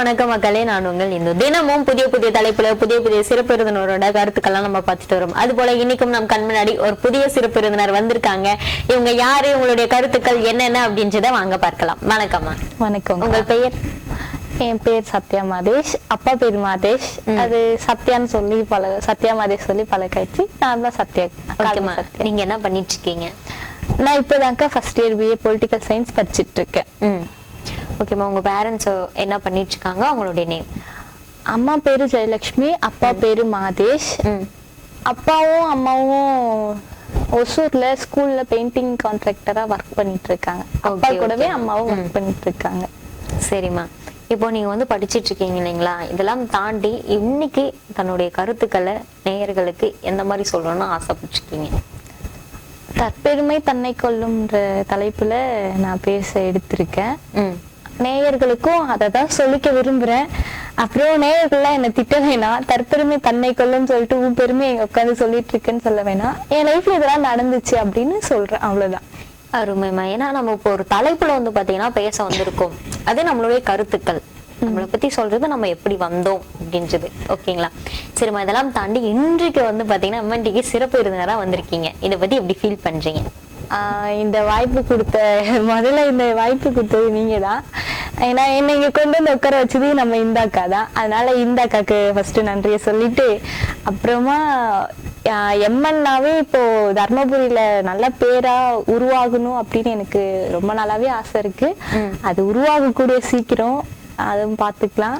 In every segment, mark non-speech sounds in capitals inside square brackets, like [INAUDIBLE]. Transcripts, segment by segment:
வணக்கம் மக்களே. நான் உங்கள் இந்து. தினமும் புதிய புதிய தலைப்புல புதிய புதிய சிறப்பு விருந்தினரோட கருத்துக்கள்லாம் நம்ம பார்த்துட்டு வரோம். அது போல இன்னைக்கும் நம் கண் முன்னாடி ஒரு புதிய சிறப்பு விருந்தினர் வந்திருக்காங்க. இவங்க யாரு? உங்களுடைய கருத்துக்கள் என்னென்ன அப்படின்றத வாங்க பார்க்கலாம். வணக்கம்மா வணக்கம் உங்கள் பெயர்? என் பேர் சத்யா மாதேஷ். அப்பா பேர் மாதேஷ். அது சத்யான்னு சொல்லி பல சத்யா மாதேஷ் சொல்லி பழக்காச்சு நான் தான் சத்யா. நீங்க என்ன பண்ணிட்டு இருக்கீங்க? நான் இப்போதான்க்கா first year BA political science படிச்சிட்டு இருக்கேன். ஓகேம்மா உங்க பேரண்ட்ஸ் என்ன பண்ணிட்டு இருக்காங்க அவங்களுடைய நேம் அம்மா பேரு ஜெயலட்சுமி அப்பா பேரு மாதேஷ். அப்பாவும் அம்மாவும் ஒசூர்ல ஸ்கூல்ல பெயிண்டிங் கான்ட்ராக்டரா ஒர்க் பண்ணிட்டு இருக்காங்க அப்பா கூடவே. அம்மாவும் ஒர்க் பண்ணிட்டு இருக்காங்க சரிம்மா இப்போ நீங்க வந்து படிச்சிட்டு இருக்கீங்க இல்லைங்களா? இதெல்லாம் தாண்டி இன்னைக்கு தன்னுடைய கருத்துக்களை நேயர்களுக்கு எந்த மாதிரி சொல்லணும்னு ஆசைப்பட்டிருக்கீங்க? தற்பெருமை தன்னை கொல்லும்ன்ற தலைப்புல நான் பேச எடுத்திருக்கேன். நேயர்களுக்கும் அதை தான் சொல்லிக்க விரும்புறேன். அப்புறம் நேயர்கள்லாம் என்னை திட்ட வேணாம். தற்பெருமை தன்னை கொல்லுன்னு சொல்லிட்டு உன் பெருமை எங்க உட்காந்து சொல்லிட்டு இருக்கேன்னு சொல்ல வேணாம். என் லைஃப்ல இதெல்லாம் நடந்துச்சு அப்படின்னு சொல்றேன். அவ்வளவுதான். அருமைமா ஏன்னா நம்ம இப்போ ஒரு தலைப்புல வந்து பாத்தீங்கன்னா பேச வந்திருக்கோம். அது நம்மளுடைய கருத்துக்கள். நம்மளை பத்தி சொல்றது நம்ம எப்படி வந்தோம் அப்படின்றது. ஓகேங்களா? சரிம்மா இதெல்லாம் தாண்டி இன்றைக்கு வந்து பாத்தீங்கன்னா எம்என்டிக்கு சிறப்பு விருந்தினரா வந்திருக்கீங்க. இதை பத்தி எப்படி ஃபீல் பண்றீங்க? இந்த வாய்ப்பு கொடுத்த முதல்ல இந்த வாய்ப்பு கொடுத்தது நீங்க தான் ஏன்னா என்னை இங்க கொண்டு வந்து உட்கார வச்சது நம்ம இந்த அக்கா தான். அதனால இந்த அக்காக்கு ஃபர்ஸ்ட் நன்றியை சொல்லிட்டு அப்புறமா எம்என்னாவே இப்போ தர்மபுரியில நல்ல பேரா உருவாகணும் அப்படின்னு எனக்கு ரொம்ப நாளாவே ஆசை இருக்கு. அது உருவாகக்கூடிய சீக்கிரம் அதுவும் பார்த்துக்கலாம்.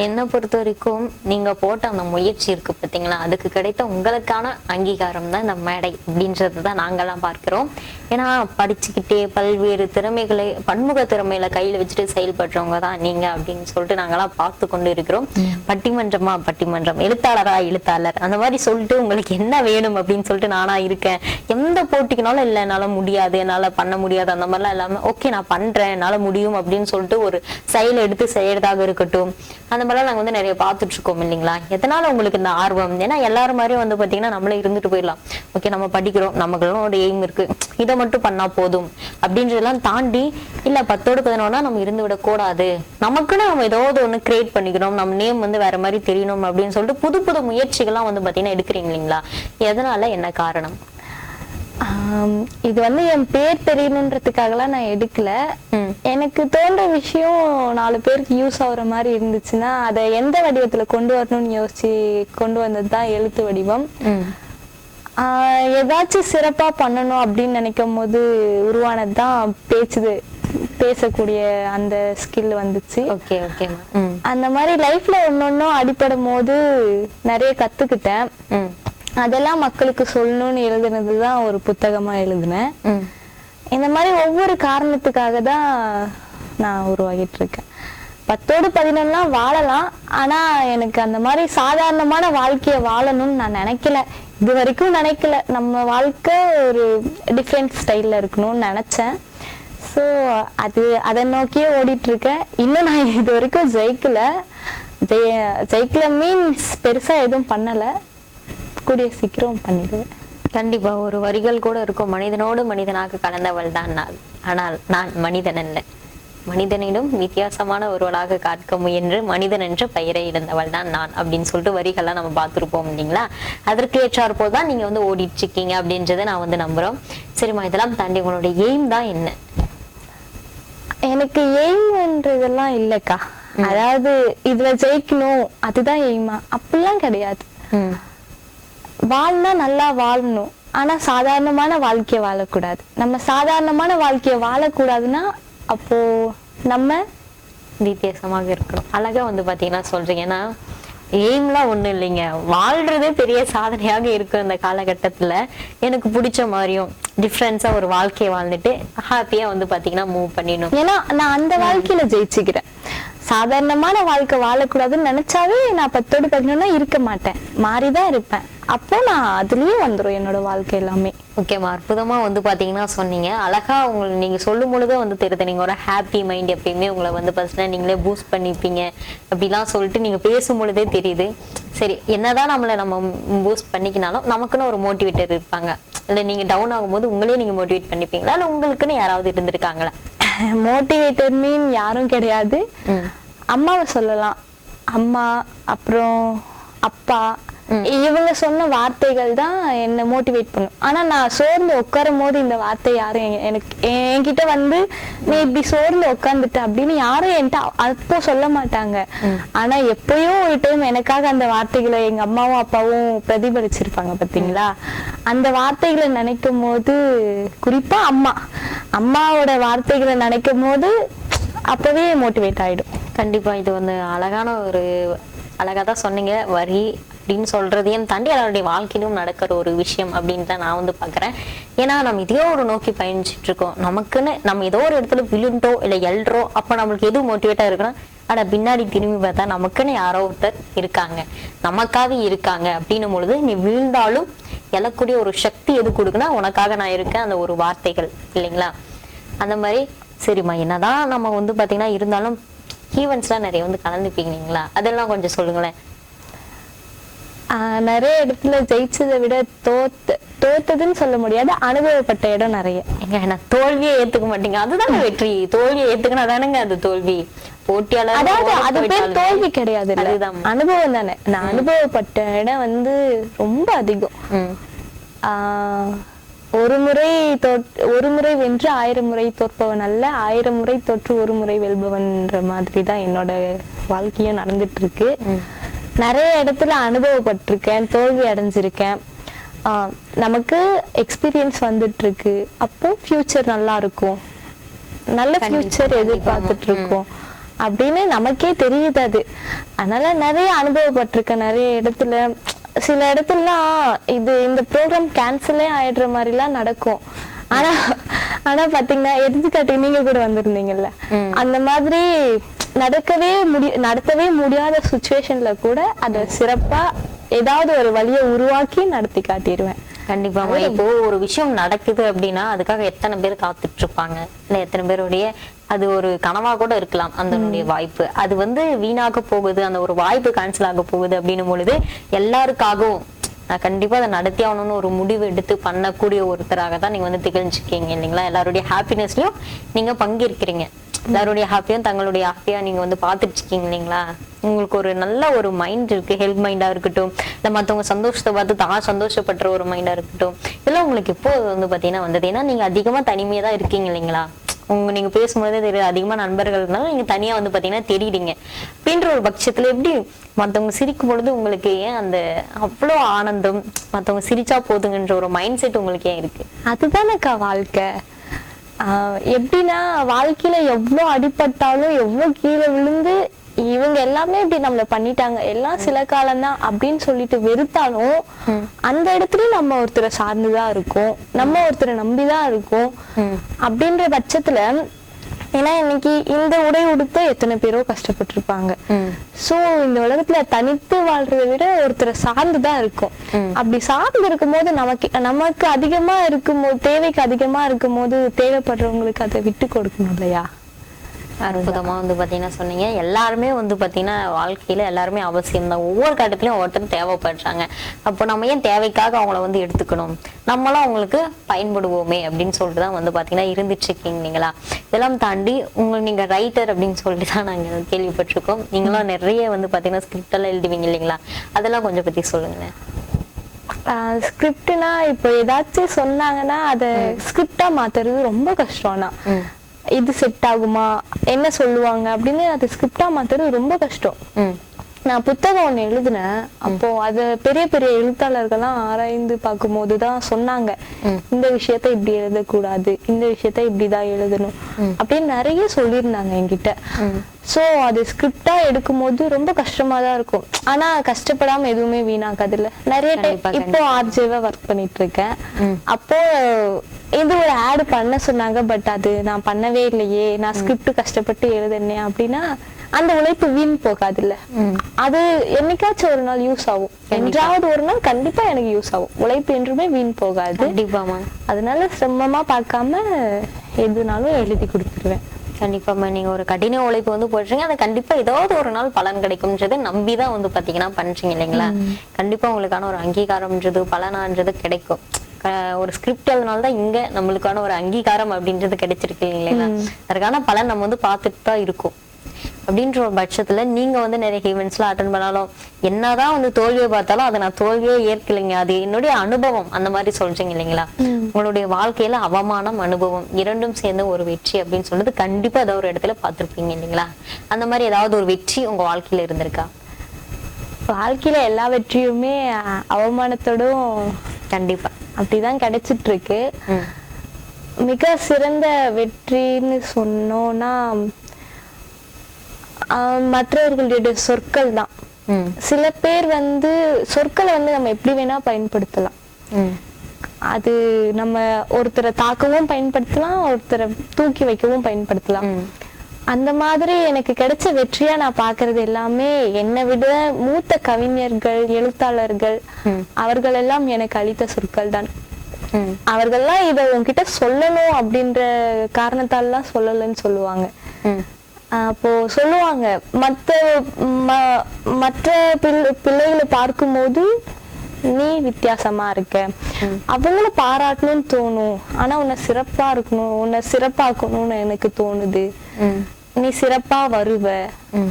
என்னை பொறுத்த வரைக்கும் நீங்க போட்ட அந்த முயற்சி இருக்கு பாத்தீங்களா? அதுக்கு கிடைத்த உங்களுக்கான அங்கீகாரம் தான் இந்த மேடை அப்படின்றது தான் நாங்கெல்லாம் பார்க்கிறோம். ஏன்னா படிச்சுக்கிட்டே பல்வேறு திறமைகளை பன்முக திறமையில கையில வச்சுட்டு செயல்படுறவங்க தான் நீங்க அப்படின்னு சொல்லிட்டு நாங்கெல்லாம் பார்த்து கொண்டு இருக்கிறோம். பட்டிமன்றமா பட்டிமன்றம் எழுத்தாளரா எழுத்தாளர் அந்த மாதிரி சொல்லிட்டு உங்களுக்கு என்ன வேணும் அப்படின்னு சொல்லிட்டு நானா இருக்கேன். எந்த போட்டிக்குனாலும் இல்லை என்னால முடியாது என்னால பண்ண முடியாது அந்த மாதிரிலாம் இல்லாம ஓகே நான் பண்றேன் என்னால முடியும் அப்படின்னு சொல்லிட்டு ஒரு செயல் எடுத்து செய்யறதாக இருக்கட்டும். அந்த மாதிரிலாம் நாங்கள் வந்து நிறைய பார்த்துட்டு இருக்கோம் இல்லைங்களா? எதனால உங்களுக்கு இந்த ஆர்வம்? ஏன்னா எல்லாரும் மாதிரியும் வந்து பாத்தீங்கன்னா நம்மளே இருந்துட்டு போயிடலாம். ஓகே நம்ம படிக்கிறோம் நமக்குலாம் ஒரு எய்ம் இருக்கு. இதை மட்டும் பண்ணா போதும். அப்படின்றதெல்லாம் தாண்டி இல்ல பத்தோடு பதினொன்னா நம்ம இருந்து விடக்கூடாது. நமக்குன்னு நம்ம ஏதாவது ஒண்ணு கிரியேட் பண்ணிக்கணும். நம்ம நேம் வந்து வேற மாதிரி தெரியணும் அப்படின்னு சொல்லிட்டு புது புது முயற்சிகள்லாம் வந்து பாத்தீங்கன்னா எடுக்கிறீங்க இல்லைங்களா? எதனால என்ன காரணம்? இது வந்து என் பேர் தெரியணுன்றதுக்காகலாம் நான் எடுக்கல. எனக்கு தோன்ற விஷயம் நாலு பேருக்கு யூஸ் ஆகுற மாதிரி இருந்துச்சுன்னா அதை எந்த வடிவத்துல கொண்டு வரணும்னு யோசிச்சு கொண்டு வந்தது தான் எழுத்து வடிவம். ஏதாச்சும் சிறப்பா பண்ணணும் அப்படின்னு நினைக்கும் போது உருவானது தான் பேச்சுது பேசக்கூடிய அந்த ஸ்கில் வந்துச்சு. ஓகே ம். அந்த மாதிரி லைஃப்ல ஒன்னொன்னும் அடிபடும் போது நிறைய கத்துக்கிட்டேன். அதெல்லாம் மக்களுக்கு சொல்லணும்னு எழுதுனது தான் ஒரு புத்தகமா எழுதினேன். இந்த மாதிரி ஒவ்வொரு காரணத்துக்காக தான் நான் உருவாகிட்டு இருக்கேன் பத்தோடு பதினொன்னுலாம் வாழலாம். ஆனா எனக்கு அந்த மாதிரி சாதாரணமான வாழ்க்கையை வாழணும்னு நான் நினைக்கல. இது வரைக்கும் நினைக்கல. நம்ம வாழ்க்கை ஒரு டிஃப்ரெண்ட் ஸ்டைல்ல இருக்கணும்னு நினைச்சேன். ஸோ அது அதை நோக்கியே ஓடிட்டு இருக்கேன் இன்னும் நான் இது வரைக்கும் ஜெயிக்கல. ஜெய ஜெயிக்கல மீன்ஸ் பெருசா எதுவும் பண்ணலை. கூடிய சீக்கிரம் பண்ணிடுவேன் கண்டிப்பா ஒரு வரிகள் கூட இருக்கும். மனிதனோடு மனிதனாக கலந்தவள் தான் நான். ஆனால் நான் மனிதன் அல்ல. மனிதனிடம் வித்தியாசமான ஒருவளாக காட்க முயன்று மனிதன் என்ற பெயரை இழந்தவள் தான் நான் அப்படின்னு சொல்லிட்டு வரிகள்லாம் நம்ம பார்த்துருப்போம் இல்லைங்களா? அதற்கு ஏற்றாற் போல் தான் நீங்க வந்து ஓடிட்டு இருக்கீங்க அப்படின்றத நான் வந்து நம்புறோம். சரிம்மா இதெல்லாம் தாண்டி உங்களுடைய எய்ம் தான் என்ன? எனக்கு எய்ம்ன்றதெல்லாம் இல்லக்கா. அதாவது இதுல ஜெயிக்கணும். அதுதான் எய்மா அப்படிலாம் கிடையாது. வாழ்னா நல்லா வாழணும். ஆனா சாதாரணமான வாழ்க்கைய வாழக்கூடாது. நம்ம சாதாரணமான வாழ்க்கைய வாழக்கூடாதுன்னா அப்போ நம்ம வித்தியாசமாக இருக்கணும். அழகா வந்து பாத்தீங்கன்னா சொல்றீங்க. ஏன்னா எய்ம்லாம் ஒண்ணும் இல்லைங்க. வாழ்றதே பெரிய சாதனையாக இருக்கு இந்த காலகட்டத்துல. எனக்கு பிடிச்ச மாதிரியும் டிஃப்ரென்ஸா ஒரு வாழ்க்கையை வாழ்ந்துட்டு ஹாப்பியா வந்து பாத்தீங்கன்னா மூவ் பண்ணிடணும். ஏன்னா நான் அந்த வாழ்க்கையில ஜெயிச்சுக்கிறேன். சாதாரணமான வாழ்க்கை வாழக்கூடாதுன்னு நினைச்சாவே நான் பத்தோடு பதினொன்னா இருக்க மாட்டேன். மாறிதான் இருப்பேன். அப்போ நான் அதுலயே வந்துரும் என்னோட வாழ்க்கை எல்லாமே. ஓகேம்மா அற்புதமா வந்து பாத்தீங்கன்னா சொன்னீங்க. அழகா உங்களுக்கு நீங்க சொல்லும் பொழுதே வந்து தெரியுது. நீங்க ஒரு ஹாப்பி மைண்ட் எப்பயுமே உங்களை வந்து பார்த்தீங்கன்னா நீங்களே பூஸ்ட் பண்ணிப்பீங்க. அப்படிலாம் சொல்லிட்டு நீங்க பேசும் பொழுதே தெரியுது. சரி என்னதான் நம்மளை நம்ம பூஸ்ட் பண்ணிக்கினாலும் நமக்குன்னு ஒரு மோட்டிவேட்டர் இருப்பாங்க. இல்ல நீங்க டவுன் ஆகும்போது உங்களே நீங்க மோட்டிவேட் பண்ணிப்பீங்களா? இல்ல உங்களுக்குன்னு யாராவது இருந்திருக்காங்களா? மோட்டிவேட்டர் மீன் யாரும் கிடையாது. அம்மாவை சொல்லலாம். அம்மா அப்புறம் அப்பா இவங்க சொன்ன வார்த்தைகள் தான் என்னை மோட்டிவேட் பண்ணும். ஆனா நான் சோர்ந்து உட்காரும் போது இந்த வார்த்தை யாரும் எனக்கு என்கிட்ட வந்து நீ இப்படி சோர்ந்து உட்காந்துட்ட அப்படின்னு யாரும் என்கிட்ட அப்போ சொல்ல மாட்டாங்க. ஆனா எப்பயும் ஒரு டைம் எனக்காக அந்த வார்த்தைகளை எங்க அம்மாவும் அப்பாவும் பிரதிபலிச்சிருப்பாங்க பாத்தீங்களா? அந்த வார்த்தைகளை நினைக்கும் போது குறிப்பா அம்மா அம்மாவோட வார்த்தைகளை நினைக்கும் போது அப்பவே மோட்டிவேட் ஆயிடும். கண்டிப்பா இது வந்து அழகான ஒரு அழகா தான் சொன்னீங்க. வரி அப்படின்னு சொல்றதையும் தாண்டி அதனுடைய வாழ்க்கையிலும் நடக்கிற ஒரு விஷயம் அப்படின்னு தான் நான் வந்து பார்க்குறேன். ஏன்னா நம்ம இதையோ ஒரு நோக்கி பயணிச்சுட்டு இருக்கோம். நமக்குன்னு நம்ம ஏதோ ஒரு இடத்துல விழுண்டோ இல்லை எல்றோம் அப்போ நம்மளுக்கு எது மோட்டிவேட்டாக இருக்கணும் ஆனால் பின்னாடி திரும்பி பார்த்தா நமக்குன்னு யாரோ ஒருத்தர் இருக்காங்க. நமக்காக இருக்காங்க அப்படின்னும் பொழுது நீ விழுந்தாலும் எழக்கூடிய ஒரு சக்தி எது கொடுக்குன்னா உனக்காக நான் இருக்கேன். அந்த ஒரு வார்த்தைகள் இல்லைங்களா? அந்த மாதிரி சரிம்மா என்னதான் நம்ம வந்து பார்த்தீங்கன்னா இருந்தாலும் ஈவெண்ட்ஸ்லாம் நிறைய வந்து கலந்துப்பீங்க இல்லைங்களா? அதெல்லாம் கொஞ்சம் சொல்லுங்களேன். நிறைய இடத்துல ஜெயிச்சதை விட தோத்து தோத்ததுன்னு சொல்ல முடியாது அனுபவப்பட்ட இடம் நிறைய. எங்க நான் தோல்வியை ஏத்துக்க மாட்டீங்க. அதுதானே வெற்றி. தோல்வியை ஏத்துக்கினா தானேங்க அது தோல்வி. போட்டியாளர் அதாவது அது பேர் தோல்வி கிடையாது அதுதான். அனுபவம் தானே. நான் அனுபவப்பட்ட இடம் வந்து ரொம்ப அதிகம். ஆஹ் ஒரு முறை ஒரு முறை வென்று ஆயிரம் முறை தோற்பவன் அல்ல ஆயிரம் முறை தோற்று ஒரு முறை வெல்பவன்ற மாதிரி தான் என்னோட வாழ்க்கையும் நடந்துட்டு இருக்கு நிறைய இடத்துல அனுபவப்பட்டிருக்கேன் தோல்வி அடைஞ்சிருக்கேன். நமக்கு எக்ஸ்பீரியன்ஸ் வந்துட்டு இருக்கு அப்போ ஃபியூச்சர் நல்லா இருக்கும் நல்ல ஃபியூச்சர் எதிர்பார்த்துட்டு இருக்கோம் அப்படின்னு நமக்கே தெரியுது அது. அதனால நிறைய அனுபவப்பட்டிருக்கேன் நிறைய இடத்துல. சில இடத்துலலாம் இது இந்த ப்ரோக்ராம் கேன்சலே ஆயிடுற மாதிரிலாம் நடக்கும். ஆனா ஆனா பாத்தீங்கன்னா எடுத்துக்காட்டு நீங்க கூட வந்திருந்தீங்கல்ல. அந்த மாதிரி நடக்கவே முடி நடத்தவே முடியாத சுச்சுவேஷன்ல கூட அதை சிறப்பா ஏதாவது ஒரு வழியை உருவாக்கி நடத்தி காட்டிடுவேன். கண்டிப்பாமா இப்போ ஒரு விஷயம் நடக்குது அப்படின்னா அதுக்காக எத்தனை பேர் காத்துட்டு இருப்பாங்க? இல்ல எத்தனை பேருடைய அது ஒரு கனவா கூட இருக்கலாம் அந்த வாய்ப்பு. அது வந்து வீணாக போகுது அந்த ஒரு வாய்ப்பு கேன்சல் ஆக போகுது அப்படின்னும் பொழுது எல்லாருக்காகவும் நான் கண்டிப்பா அதை நடத்தி ஆகணும்னு ஒரு முடிவு எடுத்து பண்ணக்கூடிய ஒருத்தராக தான் நீங்க வந்து திகழ்ச்சிருக்கீங்க இல்லைங்களா? எல்லாருடைய ஹாப்பினஸ்லயும் நீங்க பங்கேற்கிறீங்க எல்லாருடைய ஹாப்பியும் தங்களுடைய ஹாப்பியா நீங்க வந்து இருக்கீங்க இல்லைங்களா? உங்களுக்கு ஒரு நல்ல ஒரு மைண்ட் இருக்கு ஹெல்ப் மைண்டா இருக்கட்டும் இல்ல மத்தவங்க சந்தோஷத்தை பார்த்து தான் சந்தோஷப்படுற ஒரு மைண்டா இருக்கட்டும் இதெல்லாம் உங்களுக்கு இப்போ வந்து பாத்தீங்கன்னா வந்தது? ஏன்னா நீங்க அதிகமா தனிமையா தான் இருக்கீங்க இல்லைங்களா? உங்க நீங்க பேசும்போதே தெரியும் அதிகமா நண்பர்கள் இருந்தாலும் நீங்க தனியா வந்து பாத்தீங்கன்னா தெரியுறீங்க அப்படின்ற ஒரு பட்சத்துல எப்படி மத்தவங்க சிரிக்கும் பொழுது உங்களுக்கு ஏன் அந்த அவ்வளோ ஆனந்தம் மத்தவங்க சிரிச்சா போதுங்கன்ற ஒரு மைண்ட் செட் உங்களுக்கு ஏன் இருக்கு? அதுதானக்கா வாழ்க்கை. ஆஹ் எப்படின்னா வாழ்க்கையில எவ்வளவு அடிபட்டாலும் எவ்வளவு கீழே விழுந்து இவங்க எல்லாமே இப்படி நம்மள பண்ணிட்டாங்க. எல்லாம் சில காலம்தான் அப்படின்னு சொல்லிட்டு வெறுத்தாலும் அந்த இடத்துலயும் நம்ம ஒருத்தரை சார்ந்துதான் இருக்கோம். நம்ம ஒருத்தரை நம்பிதான் இருக்கோம். அப்படின்ற பட்சத்துல ஏன்னா இன்னைக்கு இந்த உடை உடுத்த எத்தனை பேரோ கஷ்டப்பட்டிருப்பாங்க. சோ இந்த உலகத்துல தனித்து வாழ்றதை விட ஒருத்தரை சார்ந்துதான் இருக்கும். அப்படி சார்ந்து இருக்கும்போது நமக்கு நமக்கு அதிகமா இருக்கும்போது தேவைக்கு அதிகமா இருக்கும்போது தேவைப்படுறவங்களுக்கு அதை விட்டு கொடுக்கணும் இல்லையா? அற்புதமா வந்து பாத்தீங்கன்னா சொன்னீங்க. எல்லாருமே வந்து பாத்தீங்கன்னா வாழ்க்கையில எல்லாருமே அவசியம் தான். ஒவ்வொரு கட்டத்திலயும் ஒவ்வொருத்தரும் தேவைப்படுறாங்க. அப்போ நம்ம ஏன் தேவைக்காக அவங்கள வந்து எடுத்துக்கணும்? நம்மளும் அவங்களுக்கு பயன்படுவோமே அப்படின்னு சொல்லிட்டு தான் வந்து பாத்தீங்கன்னா இருந்துட்டு இருக்கீங்க நீங்களா? இதெல்லாம் தாண்டி உங்க நீங்க ரைட்டர் அப்படின்னு சொல்லிட்டு தான் நாங்க கேள்விப்பட்டிருக்கோம். நீங்களும் நிறைய வந்து பாத்தீங்கன்னா ஸ்கிரிப்ட் எல்லாம் எழுதுவீங்க இல்லைங்களா? அதெல்லாம் கொஞ்சம் பத்தி சொல்லுங்களேன். ஸ்கிரிப்ட்னா இப்போ ஏதாச்சும் சொன்னாங்கன்னா அதை ஸ்கிரிப்டா மாத்துறது ரொம்ப கஷ்டம்னா இது செட் ஆகுமா? என்ன சொல்லுவாங்க? அப்படின்னு அது ஸ்கிரிப்டா மாத்துறது ரொம்ப கஷ்டம். நான் புத்தகம் ஒண்ணு எழுதினேன். அப்போ அது பெரிய பெரிய எழுத்தாளர்கள்லாம் ஆராய்ந்து பார்க்கும்போது தான் சொன்னாங்க. இந்த விஷயத்த இப்படி எழுதக்கூடாது. இந்த விஷயத்த இப்படிதான் எழுதணும். அப்படின்னு நிறைய சொல்லியிருந்தாங்க என்கிட்ட. சோ அது ஸ்கிரிப்டா எடுக்கும்போது ரொம்ப கஷ்டமா தான் இருக்கும். ஆனா கஷ்டப்படாம எதுவுமே வீணாக்காது இல்ல. நிறைய டைம் இப்போ ஆர்ஜேவா ஒர்க் பண்ணிட்டு இருக்கேன். அப்போ இது ஒரு ஆட் பண்ண சொன்னாங்க பட் அது நான் பண்ணவே இல்லையே நான் ஸ்கிரிப்ட் கஷ்டப்பட்டு எழுதுனேன் அப்படின்னா அந்த உழைப்பு வீண் போகாதுல்ல. அது என்னைக்காச்சும் ஒரு நாள் யூஸ் ஆகும். என்றாவது ஒரு நாள் கண்டிப்பா எனக்கு யூஸ் ஆகும். உழைப்பு என்றுமே வீண் போகாது. கண்டிப்பாமா அதனால சிரமமா பார்க்காம எதுனாலும் எழுதி கொடுத்துருவேன். கண்டிப்பாமா நீங்க ஒரு கடின உழைப்பு வந்து போடுறீங்க அது கண்டிப்பா ஏதாவது ஒரு நாள் பலன் கிடைக்கும்ன்றதை நம்பிதான் வந்து பாத்தீங்கன்னா பண்றீங்க இல்லைங்களா? கண்டிப்பா உங்களுக்கான ஒரு அங்கீகாரம்ன்றது பலனான்றது கிடைக்கும். ஒரு ஸ்கிரிப்ட் தான் இங்க நம்மளுக்கான ஒரு அங்கீகாரம் அப்படின்றது கிடைச்சிருக்கு இல்லைங்களா? அதுக்கான பலன் நம்ம வந்து பார்த்துட்டு தான் இருக்கோம். அப்படின்ற ஒரு பட்சத்துல நீங்க வந்து நிறைய ஈவெண்ட்ஸ்லாம் அட்டன் பண்ணாலும் என்னதான் வந்து தோல்வியை பார்த்தாலும் அதை நான் தோல்வியே ஏற்கலைங்க. அது என்னுடைய அனுபவம் அந்த மாதிரி சொல்றீங்க இல்லைங்களா? உங்களுடைய வாழ்க்கையில அவமானம் அனுபவம் இரண்டும் சேர்ந்த ஒரு வெற்றி அப்படின்னு சொல்றது கண்டிப்பா ஏதோ ஒரு இடத்துல பார்த்திருப்பீங்க இல்லைங்களா? அந்த மாதிரி ஏதாவது ஒரு வெற்றி உங்க வாழ்க்கையில இருந்திருக்கா? வாழ்க்கையில எல்லா வெற்றியுமே அவமானத்தோடும் கண்டிப்பா. அப்படிதான் கிடைச்சிட்டு இருக்கு மிக சிறந்த வெற்றின்னு சொன்னோம்னா மற்றவர்களுடைய சொற்கள் தான். சில பேர் வந்து சொற்களை வந்து நம்ம எப்படி வேணா பயன்படுத்தலாம். அது நம்ம ஒருத்தரை தாக்கவும் பயன்படுத்தலாம் ஒருத்தரை தூக்கி வைக்கவும் பயன்படுத்தலாம். அந்த மாதிரி எனக்கு கிடைச்ச வெற்றியா நான் பாக்குறது எல்லாமே என்னை விட மூத்த கவிஞர்கள் எழுத்தாளர்கள் அவர்கள் எல்லாம் எனக்கு அளித்த சொற்கள் தான். அவர்கள்லாம் இதை உன்கிட்ட சொல்லணும் அப்படின்ற காரணத்தாலலாம் சொல்லலைன்னு சொல்லுவாங்க. அப்போ சொல்லுவாங்க மற்ற பிள்ளை பிள்ளைகளை பார்க்கும்போது நீ வித்தியாசமா இருக்க. அவங்கள பாராட்டணும்னு தோணும். ஆனா உன்னை சிறப்பா இருக்கணும் உன்னை சிறப்பாக்கணும்னு எனக்கு தோணுது. நீ சிறப்பா வருவ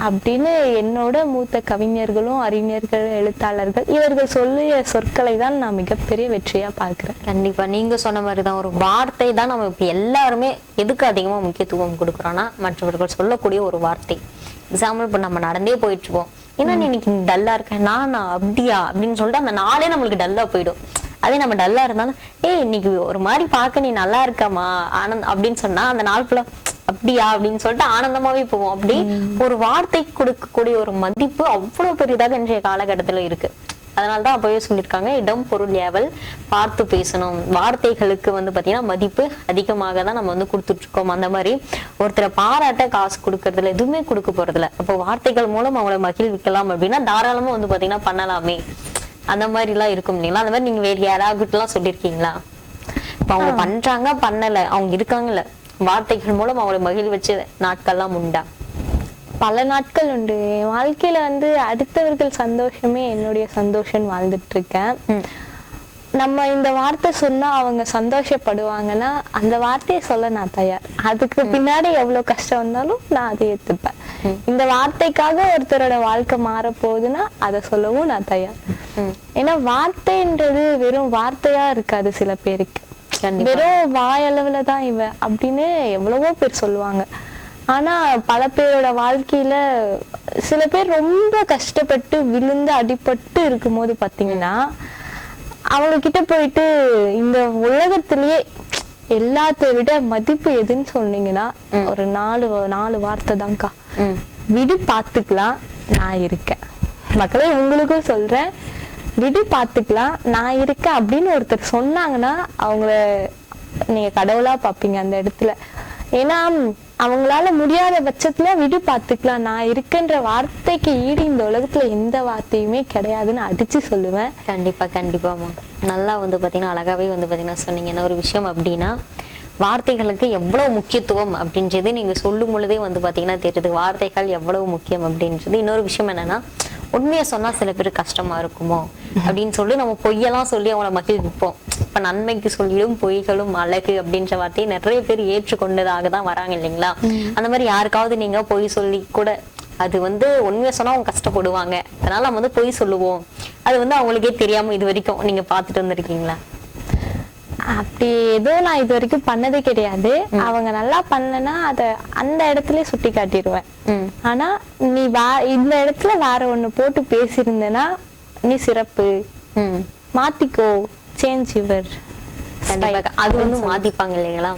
அப்படின்னு என்னோட மூத்த கவிஞர்களும் அறிஞர்கள் எழுத்தாளர்கள் இவர்கள் சொல்லிய சொற்களை தான் நான் மிகப்பெரிய வெற்றியா பார்க்கிறேன். கண்டிப்பா. நீங்க சொன்ன மாதிரி தான் ஒரு வார்த்தை தான் நம்ம இப்ப எல்லாருமே எதுக்கு அதிகமா முக்கியத்துவம் கொடுக்குறோம்னா மற்றவர்கள் சொல்லக்கூடிய ஒரு வார்த்தை. எக்ஸாம்பிள் இப்ப நம்ம நடந்தே போயிட்டு இருப்போம் ஏன்னா நீ இன்னைக்கு டல்லா இருக்க? நானா? அப்படியா? அப்படின்னு சொல்லிட்டு அந்த நாளே நம்மளுக்கு டல்லா போயிடும். அதே நம்ம டல்லா இருந்தாலும் ஏய் இன்னைக்கு ஒரு மாதிரி பார்க்க நீ நல்லா இருக்காமா ஆனந்த் அப்படின்னு சொன்னா அந்த நாள் ஃபுல்லா அப்படியா அப்படின்னு சொல்லிட்டு ஆனந்தமாவே போவோம். அப்படி ஒரு வார்த்தைக்கு கொடுக்கக்கூடிய ஒரு மதிப்பு அவ்வளவு பெரியதாக இன்றைய காலகட்டத்துல இருக்கு. அதனாலதான் அப்பவே சொல்லியிருக்காங்க இடம் பொருள் ஏவல் பார்த்து பேசணும். வார்த்தைகளுக்கு வந்து பாத்தீங்கன்னா மதிப்பு அதிகமாக தான் நம்ம வந்து கொடுத்துட்டு இருக்கோம். அந்த மாதிரி ஒருத்தரை பாராட்ட காசு கொடுக்கறதுல எதுவுமே கொடுக்க போறதில்ல. அப்போ வார்த்தைகள் மூலம் அவங்கள மகிழ்விக்கலாம் அப்படின்னா தாராளமா வந்து பாத்தீங்கன்னா பண்ணலாமே. அந்த மாதிரி எல்லாம் இருக்கும் இல்லைங்களா? அந்த மாதிரி நீங்க வேற யாராவது எல்லாம் சொல்லியிருக்கீங்களா? இப்ப அவங்க பண்றாங்க பண்ணல. அவங்க இருக்காங்கல்ல. வார்த்தைகள் மூலம் அவங்களை மகிழ்விச்ச நாட்கள்லாம் உண்டா? பல நாட்கள் உண்டு. என் வாழ்க்கையில வந்து அடுத்தவர்கள் சந்தோஷமே என்னுடைய சந்தோஷம் வாழ்ந்துட்டு இருக்கேன். நம்ம இந்த வார்த்தை சொன்னா அவங்க சந்தோஷப்படுவாங்கன்னா அந்த வார்த்தையை சொல்ல நான் தயார். அதுக்கு பின்னாடி எவ்வளவு கஷ்டம் வந்தாலும் நான் அதை ஏத்துப்பேன். இந்த வார்த்தைக்காக ஒருத்தரோட வாழ்க்கை மாற போகுதுன்னா அதை சொல்லவும் நான் தயார். ஏன்னா வார்த்தைன்றது வெறும் வார்த்தையா இருக்காது சில பேருக்கு. வெறும் வாயளவுல தான் இவ அப்படின்னு எவ்வளவோ பேர் சொல்லுவாங்க. ஆனா பல பேரோட வாழ்க்கையில சில பேர் ரொம்ப கஷ்டப்பட்டு விழுந்து அடிபட்டு இருக்கும்போது பாத்தீங்கன்னா அவங்க கிட்ட போயிட்டு இந்த உலகத்திலேயே எல்லாத்தை விட மதிப்பு எதுன்னு சொன்னீங்கன்னா ஒரு நாலு நாலு வார்த்தை தான்க்கா. விடு பாத்துக்கலாம் நான் இருக்கேன். மக்களே உங்களுக்கும் சொல்றேன். விடு பார்த்துக்கலாம் நான் இருக்கேன் அப்படின்னு ஒருத்தர் சொன்னாங்கன்னா அவங்கள நீங்க கடவுளா பார்ப்பீங்க அந்த இடத்துல. ஏன்னா அவங்களால முடியாத பட்சத்துல விடு பார்த்துக்கலாம் நான் இருக்கின்ற வார்த்தைக்கு ஈடு இந்த உலகத்துல எந்த வார்த்தையுமே கிடையாதுன்னு அடிச்சு சொல்லுவேன். கண்டிப்பா கண்டிப்பாமா நல்லா வந்து பாத்தீங்கன்னா அழகாவே வந்து பாத்தீங்கன்னா சொன்னீங்க. என்ன ஒரு விஷயம் அப்படின்னா வார்த்தைகளுக்கு எவ்வளவு முக்கியத்துவம் அப்படின்றது நீங்க சொல்லும் பொழுதே வந்து பாத்தீங்கன்னா தெரியுது. வார்த்தைகள் எவ்வளவு முக்கியம் அப்படின்றது. இன்னொரு விஷயம் என்னன்னா உண்மையை சொன்னா சில பேர் கஷ்டமா இருக்குமோ? அப்படின்னு சொல்லி நம்ம பொய்யெல்லாம் சொல்லி அவங்கள மகிழ்விப்போம். இப்ப நன்மைக்கு சொல்லியும் பொய்களும் அழகு அப்படின்ற வார்த்தையை நிறைய பேர் ஏற்றுக்கொண்டதாக தான் வராங்க இல்லைங்களா? அந்த மாதிரி யாருக்காவது நீங்க பொய் சொல்லி கூட அது வந்து உண்மையை சொன்னா அவங்க கஷ்டப்படுவாங்க. அதனால நம்ம வந்து பொய் சொல்லுவோம். அது வந்து அவங்களுக்கே தெரியாம இது வரைக்கும் நீங்க பாத்துட்டு வந்திருக்கீங்களா? அப்படி எதுவும் நான் இது வரைக்கும் பண்ணதே கிடையாது. அவங்க நல்லா பண்ணனா அத அந்த இடத்துல சுட்டி காட்டிடுவேன். ஆனா நீ வே இந்த இடத்துல வேற ஒண்ணு போட்டு பேசியிருந்தேன்னா நீ சிறப்பு. மாத்திக்கோ. சேஞ்ச் யுவர் அது வந்து மாத்திப்பாங்க இல்லைங்களா?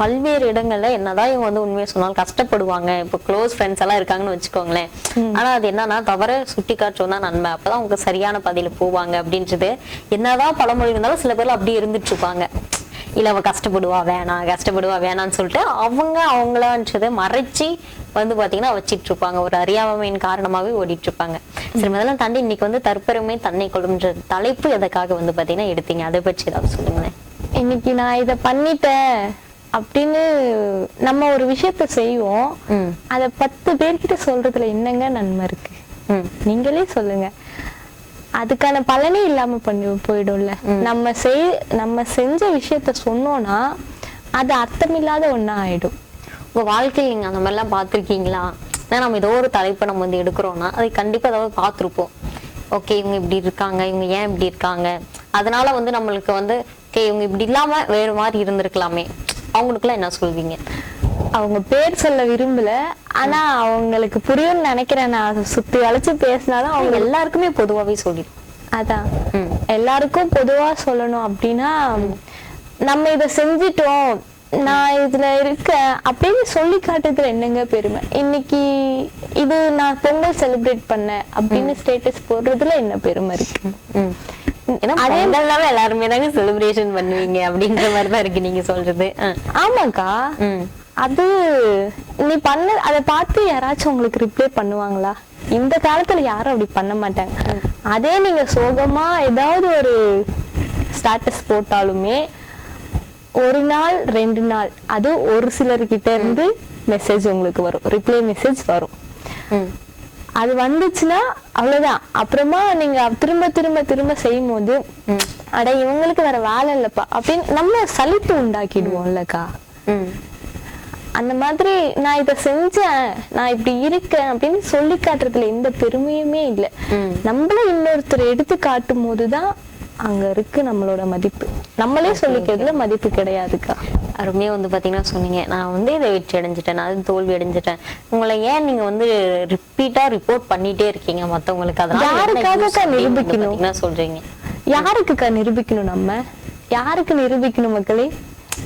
பல்வேறு இடங்கள்ல என்னதான் இவங்க வந்து உண்மையை சொன்னாலும் கஷ்டப்படுவாங்க. இப்போ க்ளோஸ் ஃப்ரெண்ட்ஸ் எல்லாம் இருக்காங்கன்னு வச்சுக்கோங்களேன். ஆனா அது என்னன்னா தவற சுட்டி காட்டுறோம் தான் நன்மை. அப்பதான் அவங்க சரியான பாதையில போவாங்க அப்படின்றது என்னதான் பழமொழி இருந்தாலும் சில பேர்ல அப்படியே இருந்துட்டு இருப்பாங்க. இல்ல அவ கஷ்டப்படுவா வேணாம் கஷ்டப்படுவா வேணாம்னு சொல்லிட்டு அவங்க அவங்களான்றதை மறைச்சு வந்து பாத்தீங்கன்னா வச்சிட்டு இருப்பாங்க. ஒரு அறியாமையின் காரணமாவே ஓடிட்டு இருப்பாங்க. சரி அதெல்லாம் தாண்டி இன்னைக்கு வந்து தற்பெருமை தன்னை கொள்ளும்ன்ற தலைப்பு எதுக்காக வந்து பாத்தீங்கன்னா எடுத்தீங்க? அதை பற்றி ஏதாவது சொல்லுங்களேன். இன்னைக்கு நான் இத பண்ணிட்டேன். அப்படின்னு நம்ம ஒரு விஷயத்த செய்வோம். அத பத்து பேர்கிட்ட சொல்றதுல என்னங்க நன்மை இருக்கு? ம். நீங்களே சொல்லுங்க. அதுக்கான பலனே இல்லாம பண்ணி போயிடும்ல. நம்ம செய் நம்ம செஞ்ச விஷயத்த சொன்னோம்னா அது அர்த்தமில்லாத ஒண்ணா ஆயிடும். உங்க வாழ்க்கையில் நீங்க அந்த மாதிரிலாம் பார்த்திருக்கீங்களா? ஏன்னா நம்ம ஏதோ ஒரு தலைப்பை நம்ம வந்து எடுக்கிறோம்னா அதை கண்டிப்பா ஏதாவது பார்த்துருப்போம். ஓகே இவங்க இப்படி இருக்காங்க இவங்க ஏன் இப்படி இருக்காங்க? அதனால வந்து நம்மளுக்கு வந்து ஓகே இவங்க இப்படி இல்லாம வேறு மாதிரி இருந்திருக்கலாமே. அவங்களுக்குலாம் என்ன சொல்வீங்க? அவங்க பேர் சொல்ல விரும்பல. ஆனா அவங்களுக்கு புரியும்னு நினைக்கிறேன் நான். சுத்தி வளைச்சு பேசினாலும் அவங்க எல்லாருக்குமே பொதுவாகவே சொல்லிடும் அதான். எல்லாருக்கும் பொதுவா சொல்லணும் அப்படின்னா நம்ம இத செஞ்சிட்டோம் நான் இதுல இருக்கேன் அப்படின்னு சொல்லி காட்டுறதுல என்னங்க பெருமை? இன்னைக்கு இது நான் பொங்கல் செலிப்ரேட் பண்ணேன் அப்படின்னு ஸ்டேட்டஸ் போடுறதுல என்ன பெருமை இருக்கு? ம். ஏன்னா பொங்கல்னாவே எல்லாருமே தாங்க செலிப்ரேஷன் பண்ணுவீங்க அப்படின்ற மாதிரி தான் இருக்கு நீங்க சொல்றது. ஆமாக்கா. அது நீ பண்ண அதை பார்த்து யாராச்சும் உங்களுக்கு ரிப்ளை பண்ணுவாங்களா இந்த காலத்துல யாரும் அப்படி பண்ண மாட்டாங்க அதே நீங்க சோகமா ஏதாவது ஒரு ஸ்டேட்டஸ் போட்டாலுமே ஒரு நாள் ரெண்டு நாள் அது ஒரு சிலர்கிட்ட இருந்து மெசேஜ் உங்களுக்கு வரும் ரிப்ளை மெசேஜ் வரும். அது வந்துச்சுன்னா அவ்வளவுதான். அப்புறமா நீங்க திரும்ப திரும்ப திரும்ப செய்யும் போது அட இவங்களுக்கு வேற வேலை இல்லப்பா அப்படின்னு நம்ம சலிப்பு உண்டாக்கிடுவோம்லக்கா. அந்த மாதிரி நான் இத செஞ்சேன் நான் இப்படி இருக்கேன் அப்படின்னு சொல்லி காட்டுறதுல எந்த பெருமையுமே இல்ல. நம்மள இன்னொருத்தர் எடுத்து காட்டும் போதுதான் அங்க இருக்கு நம்மளோட மதிப்பு. நம்மளே சொல்லிக்கிறதுல மதிப்பு கிடையாதுக்கா. அருமையா வந்து பாத்தீங்கன்னா சொன்னீங்க. நான் வந்து இதை வெற்றி அடைஞ்சிட்டேன். நான் அது தோல்வி அடைஞ்சிட்டேன். உங்களை ஏன் நீங்க வந்து ரிப்பீட்டா ரிப்போர்ட் பண்ணிட்டே இருக்கீங்க என்ன use அப்படின்னு வந்து நிரூபிக்கணும்? பாத்தீங்கன்னா சொல்றீங்க. யாருக்குக்கா நிரூபிக்கணும் நம்ம? யாருக்கு நிரூபிக்கணும் மக்களே?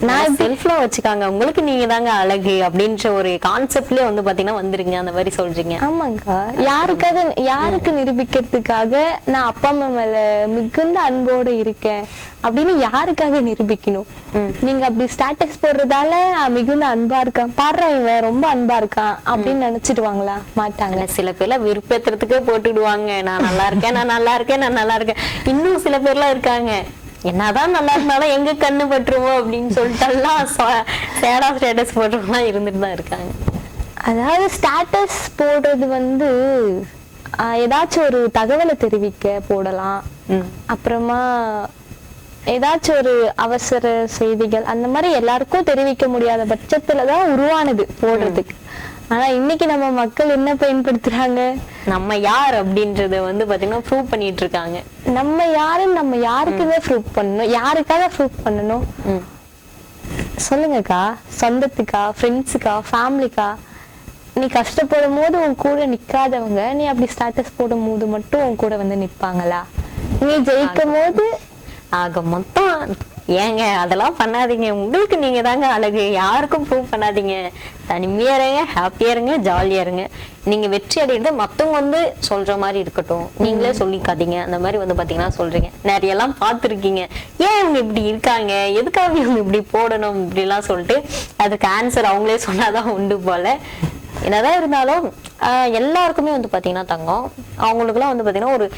நான் செல்ஃப்ல வச்சுக்காங்க. உங்களுக்கு நீங்க தாங்க அழகு அப்படின்ற ஒரு கான்செப்ட்லயே வந்து பாத்தீங்கன்னா வந்துருங்க. அந்த மாதிரி சொல்றீங்க. ஆமாங்கா. யாருக்காக யாருக்கு நிரூபிக்கிறதுக்காக நான் அப்பா அம்மா மேல மிகுந்த அன்போட இருக்கேன் அப்படின்னு யாருக்காக நிரூபிக்கணும்? நீங்க அப்படி ஸ்டேட்டஸ் போடுறதால மிகுந்த அன்பா இருக்கான். பாடுற இவன் ரொம்ப அன்பா இருக்கான் அப்படின்னு நினைச்சிடுவாங்களா? மாட்டாங்க. சில பேர்ல விருப்பத்துறதுக்கே போட்டுடுவாங்க. நான் நல்லா இருக்கேன் நான் நல்லா இருக்கேன் நான் நல்லா இருக்கேன். இன்னும் சில பேர்லாம் இருக்காங்க. என்னதான் நல்லா இருந்தாலும் எங்க கண்ணு பட்டுருவோம் அப்படின்னு சொல்லிட்டுலாம் சேடா ஸ்டேட்டஸ் போடுறவங்களாம் இருந்துட்டு தான் இருக்காங்க. அதாவது ஸ்டேட்டஸ் போடுறது வந்து ஏதாச்சும் ஒரு தகவலை தெரிவிக்க போடலாம். அப்புறமா ஏதாச்சும் ஒரு அவசர செய்திகள் அந்த மாதிரி எல்லாருக்கும் தெரிவிக்க முடியாத பட்சத்துல தான் உருவானது போடுறதுக்கு. ஆனா இன்னைக்கு நம்ம மக்கள் என்ன பயன்படுத்துறாங்க? நம்ம யார் அப்படின்றத வந்து பாத்தீங்கன்னா ப்ரூவ் பண்ணிட்டு இருக்காங்க நம்ம யாருன்னு நம்ம யாருக்குமே ப்ரூவ் பண்ணணும்? யாருக்காக ப்ரூவ் பண்ணணும். சொல்லுங்கக்கா சொந்தத்துக்கா ஃப்ரெண்ட்ஸுக்கா ஃபேமிலிக்கா நீ கஷ்டப்படும் போது உன் கூட நிக்காதவங்க நீ அப்படி ஸ்டேட்டஸ் போடும் போது மட்டும் உன் கூட வந்து நிப்பாங்களா? நீ ஜெயிக்கும் போது ஆக மொத்தம் ஏங்க அதெல்லாம் பண்ணாதீங்க. உங்களுக்கு நீங்க தாங்க அழகு. யாருக்கும் ப்ரூவ் பண்ணாதீங்க. தனிமையா இருங்க ஹாப்பியா இருங்க ஜாலியா இருங்க. நீங்க வெற்றி அடைகிறது மத்தவங்க வந்து சொல்ற மாதிரி இருக்கட்டும். நீங்களே சொல்லிக்காதீங்க. அந்த மாதிரி வந்து பாத்தீங்கன்னா சொல்றீங்க. நிறைய எல்லாம் பார்த்துருக்கீங்க. ஏன் இவங்க இப்படி இருக்காங்க? எதுக்காக இவங்க இப்படி போடணும் இப்படி எல்லாம் சொல்லிட்டு அதுக்கு ஆன்சர் அவங்களே சொன்னாதான் உண்டு போல. என்னதான் இருந்தாலும் எல்லாருக்குமே வந்து பாத்தீங்கன்னா தங்கம். அவங்களுக்குலாம் வந்து பாத்தீங்கன்னா ஒரு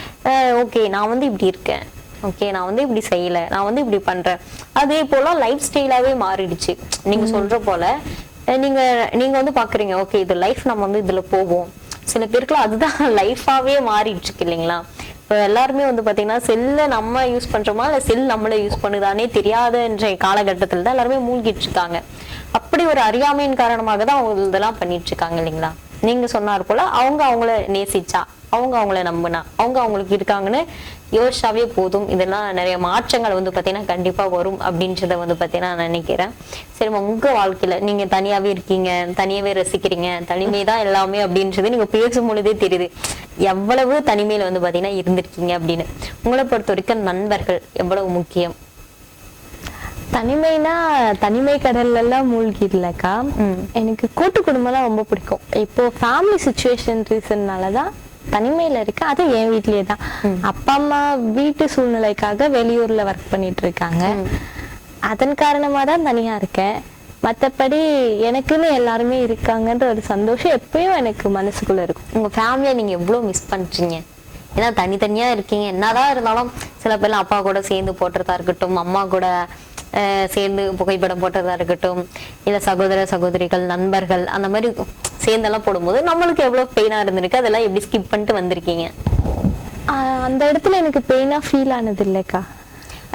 ஓகே நான் வந்து இப்படி இருக்கேன். ஓகே நான் வந்து இப்படி செய்யல நான் வந்து இப்படி பண்றேன். அதே போல லைஃப் ஸ்டைலாவே மாறிடுச்சு. நீங்க சொல்ற போல நீங்க நீங்க வந்து பாக்குறீங்க ஓகே இது லைஃப் நம்ம வந்து இதுல போவோம் சில பேருக்குலாம் அதுதான் [LAUGHS] லைஃபாவே மாறிடுச்சு இல்லைங்களா? இப்போ எல்லாருமே வந்து பாத்தீங்கன்னா செல்லை நம்ம யூஸ் பண்றோமா இல்ல செல் நம்மள யூஸ் பண்ணுதானே தெரியாத இன்றைய காலகட்டத்தில் தான் எல்லாருமே மூழ்கிட்டு இருக்காங்க. அப்படி ஒரு அறியாமையின் காரணமாக தான் அவங்க இதெல்லாம் பண்ணிட்டு இருக்காங்க இல்லைங்களா? நீங்க சொன்னார் போல அவங்க அவங்கள நேசிச்சா. அவங்க அவங்கள நம்பினா அவங்க அவங்களுக்கு இருக்காங்கன்னு யோசிச்சாவே போதும். இதெல்லாம் நிறைய மாற்றங்கள் வந்து பாத்தீங்கன்னா கண்டிப்பா வரும் அப்படின்றத வந்து பாத்தீங்கன்னா நான் நினைக்கிறேன். சரி உங்க வாழ்க்கையில நீங்க தனியாவே இருக்கீங்க தனியாவே ரசிக்கிறீங்க தனிமை தான் எல்லாமே அப்படின்றது நீங்க பேசும் பொழுதே தெரியுது. எவ்வளவு தனிமையில வந்து பாத்தீங்கன்னா இருந்திருக்கீங்க அப்படின்னு. உங்களை பொறுத்த வரைக்கும் நண்பர்கள் எவ்வளவு முக்கியம்? தனிமைனா தனிமை கடல்ல எல்லாம் மூழ்கிடலக்கா எனக்கு கூட்டு குடும்பம்லாம் ரொம்ப பிடிக்கும். இப்போ ஃபேமிலி சுச்சுவேஷன் ரீசன்னால தான் தனிமையில இருக்கேன் அது என் வீட்லயே தான். அப்பா அம்மா வீட்டு சூழ்நிலைக்காக வெளியூர்ல ஒர்க் பண்ணிட்டு இருக்காங்க. அதன் காரணமா தான் தனியா இருக்கேன். மத்தபடி எனக்குன்னு எல்லாருமே இருக்காங்கன்ற ஒரு சந்தோஷம் எப்பயும் எனக்கு மனசுக்குள்ள இருக்கும். உங்க ஃபேமிலியை நீங்க எவ்வளவு மிஸ் பண்றீங்க? ஏன்னா தனித்தனியா இருக்கீங்க. என்னதான் இருந்தாலும் சில பேர்லாம் அப்பா கூட சேர்ந்து போட்டுறதா இருக்கட்டும் அம்மா கூட சேர்ந்து புகைப்படம் போட்டதா இருக்கட்டும் இல்ல சகோதர சகோதரிகள் நண்பர்கள் அந்த மாதிரி சேர்ந்தெல்லாம் போடும்போது நம்மளுக்கு எவ்வளவு பெயினா இருந்திருக்கு? அதெல்லாம் எப்படி ஸ்கிப் பண்ணிட்டு வந்திருக்கீங்க? அந்த இடத்துல எனக்கு பெயினா ஃபீல் ஆனது இல்லைக்கா.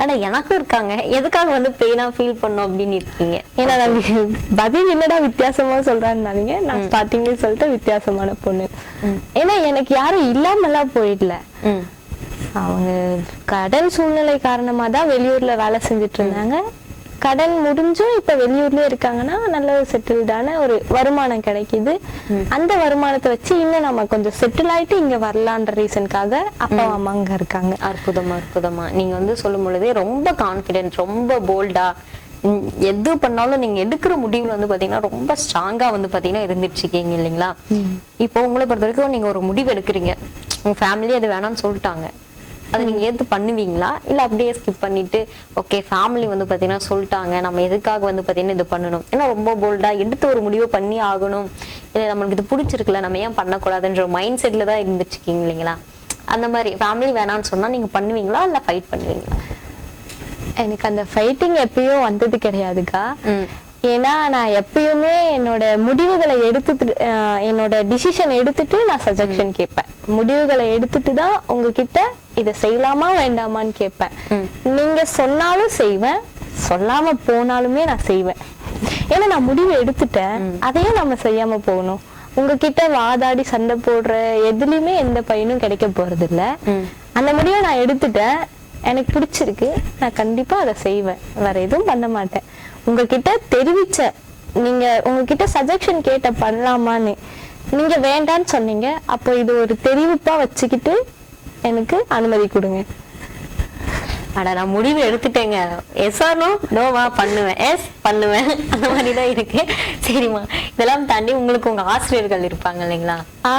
ஆனா எனக்கும் இருக்காங்க. எதுக்காக வந்து பெயினா ஃபீல் பண்ணும் அப்படின்னு இருக்கீங்க? ஏன்னா நாங்க பதில் என்னடா வித்தியாசமா சொல்றான்னு நான் ஸ்டார்டிங்ல சொல்லிட்டு வித்தியாசமான பொண்ணு. ஏன்னா எனக்கு யாரும் இல்லாமலாம் போயிடல. அவங்க கடன் சூழ்நிலை காரணமா தான் வெளியூர்ல வேலை செஞ்சுட்டு இருந்தாங்க கடன் முடிஞ்சும் இப்ப வெளியூர்லயே இருக்காங்கன்னா நல்ல செட்டில்டான ஒரு வருமானம் கிடைக்குது. அந்த வருமானத்தை வச்சு இன்னும் நம்ம கொஞ்சம் செட்டில் ஆயிட்டு இங்க வரலான்ற ரீசனுக்காக அப்பா அம்மா அங்க இருக்காங்க. அற்புதமா அற்புதமா. நீங்க வந்து சொல்லும் பொழுதே ரொம்ப கான்பிடென்ட் ரொம்ப போல்டா எது பண்ணாலும் நீங்க எடுக்கிற முடிவுல வந்து பாத்தீங்கன்னா ரொம்ப ஸ்ட்ராங்கா வந்து பாத்தீங்கன்னா இருந்துட்டு இல்லைங்களா? இப்போ உங்களை பொறுத்த வரைக்கும் நீங்க ஒரு முடிவு எடுக்கிறீங்க. உங்க ஃபேமிலி அது வேணாம்னு சொல்லிட்டாங்க. அதை நீங்க ஏத்து பண்ணுவீங்களா? இல்ல அப்படியே ஸ்கிப் பண்ணிட்டு ஓகே ஃபேமிலி வந்து பாத்தீங்கன்னா சொல்லிட்டாங்க நம்ம எதுக்காக வந்து பாத்தீங்கன்னா இது பண்ணணும்? ஏன்னா ரொம்ப போல்டா எடுத்து ஒரு முடிவு பண்ணி ஆகணும். இல்ல நம்மளுக்கு இது பிடிச்சிருக்குல்ல நம்ம ஏன் பண்ணக்கூடாதுன்ற மைண்ட் செட்ல தான் இருந்துட்டு இருக்கீங்க இல்லைங்களா? அந்த மாதிரி ஃபேமிலி வேணாம்னு சொன்னா நீங்க பண்ணுவீங்களா இல்ல ஃபைட் பண்ணுவீங்களா? எனக்கு அந்த ஃபைட்டிங் எப்பயும் வந்தது கிடையாதுக்கா. ஏன்னா நான் எப்பயுமே என்னோட முடிவுகளை எடுத்துட்டு என்னோட டிசிஷன் எடுத்துட்டு நான் சஜஷன் கேட்பேன். முடிவுகளை எடுத்துட்டு தான் உங்ககிட்ட இதை செய்யலாமா வேண்டாமான்னு கேட்பேன். நீங்க சொன்னாலும் செய்வேன் சொல்லாம போனாலுமே நான் செய்வேன். ஏன்னா நான் முடிவு எடுத்துட்டேன் அதையும் நம்ம செய்யாம போகணும். உங்ககிட்ட வாதாடி சண்டை போடுற எதுலயுமே எந்த பையனும் கிடைக்க போறது இல்ல அந்த முடிவை நான் எடுத்துட்டேன். எனக்கு பிடிச்சிருக்கு. நான் கண்டிப்பா அதை செய்வேன். வேற எதுவும் பண்ண மாட்டேன். உங்ககிட்ட தெரிவிச்ச நீங்க உங்ககிட்ட சஜஷன் கேட்ட பண்ணலாமான்னு நீங்க வேண்டான்னு சொன்னீங்க. அப்போ இது ஒரு தெரிவிப்பா வச்சுக்கிட்டு எனக்கு அனுமதி கொடுங்க. அட நான் முடிவு எடுத்துட்டேங்க. எஸ் நோ நோவா பண்ணுவேன். எஸ் பண்ணுவேன். அந்த மாதிரி தான் இருக்கு. சரிம்மா. இதெல்லாம் தாண்டி உங்களுக்கு உங்க ஆசிரியர்கள் இருப்பாங்க இல்லைங்களா? ஆ.